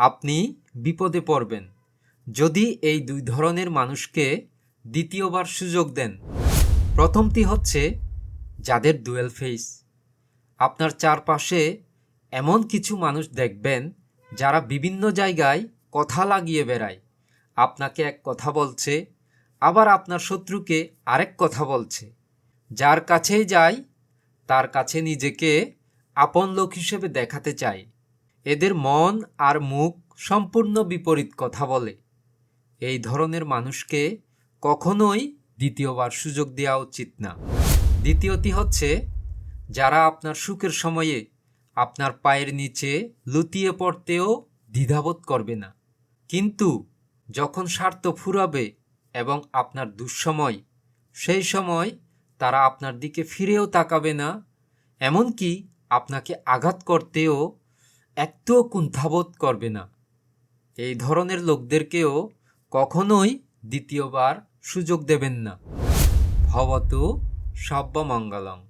আপনি বিপদে পড়বেন। যদি এই দুই ধরনের মানুষকে দ্বিতীয়বার সুযোগ দেন। প্রথমটি হচ্ছে যাদের ডুয়েল ফেস আপনার চারপাশে এমন কিছু মানুষ দেখবেন যারা বিভিন্ন জায়গায় কথা লাগিয়ে বেড়ায়। আপনাকে এক কথা বলছে, আবার আপনার শত্রুকে আরেক কথা বলছে। যার কাছেই যায়, তার কাছে নিজেকে আপন লোক হিসেবে দেখাতে চায়। এদের মন আর মুখ সম্পূর্ণ বিপরীত কথা বলে। এই ধরনের মানুষকে কখনোই দ্বিতীয়বার সুযোগ দেওয়া উচিত না। দ্বিতীয়টি হচ্ছে, যারা আপনার সুখের সময়ে আপনার পায়ের নিচে লুতিয়ে পড়তেও দ্বিধাবোধ করবে না। কিন্তু যখন স্বার্থ ফুরাবে এবং আপনার দুঃসময়, সেই সময় তারা আপনার দিকে ফিরেও তাকাবে না, এমনকি আপনাকে আঘাত করতেও একটুও কুণ্ঠাবোধ করবে না। এই ধরনের লোকদেরকেও কখনোই দ্বিতীয়বার সুযোগ দেবেন না। ভবতু সব্যমঙ্গলম।